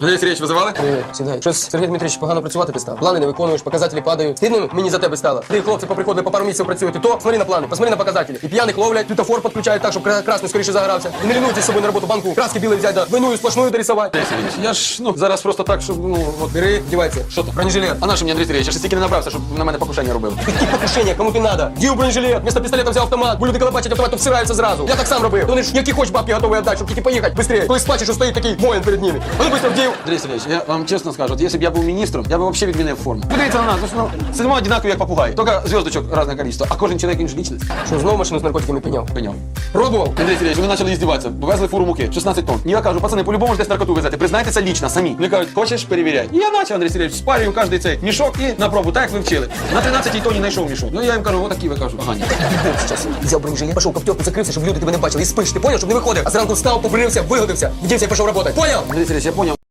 Андрій Сергійович, визивали? Привіт, сідай. Щось Сергій Дмитрович погано працювати ти став. Плани не виконуєш, показателі падають. Стидно мені за тебе стало. Ти хлопці поприходили по пару місяців працюєте. То смотри на плани, посмотри на показателі. І п'яних ловлять, світофор підключають так, щоб кра- красний скоріше загорався. І не лінуйтесь з собою на роботу банку. Краски білий взяти, да виною сплошною дорисувати. Андрій Сергійович, я ж ну зараз просто так, щоб ну от. Бери, вдівайся. Що там? Бронежилет. А на що мені Андрій Сергійович? Я ще стільки не набрався, щоб на мене покушення робили. Які покушення, кому ти надо? Дів бронежилет, вместо пістолета взяв автомат, бо люди коли бачать автомат, то всираються зразу. Я так сам робив. Вони ж які хоч бабки готові віддати, щоб тільки поїхати. Быстрее. Коли сплачеш, що стоїть такий воїн перед ними. Ну быстро вдів. Андрій Сергійович, я вам чесно скажу, от якщо б я був міністром, я б взагалі відмінив форму. Подивіться на нас, ну, ну, сидимо однакові, як попугаї. Тільки зв'язочок а кожен чоловік він ж лічність. Що, знову машину з наркотиками піняв? Пеняв. Пробував? Андрій Сергійович, вони почали іздіватися, везли фуру муки, 16 тонн. І я кажу, пацани, по-любому ж десь наркоту везете, признайтеся лічно, самі. Вони кажуть, хочеш, перевіряй. І я почав, Андрій Сергійович, спарюю кожен цей мішок і на пробу, так як ви вчили. На 13-й тоні знайшов мішок. Ну я їм кажу, отакі ви кажу, погані. Сейчас. Взяв бронежилет, пішов коптьовку, закрився, щоб люди тебе не бачили. І спиш, ти поняв, щоб не виходив. А зранку встав, побрився, вигодився, вдівся і пішов працювати. Поняв? Андрій Сергійович, я поняв.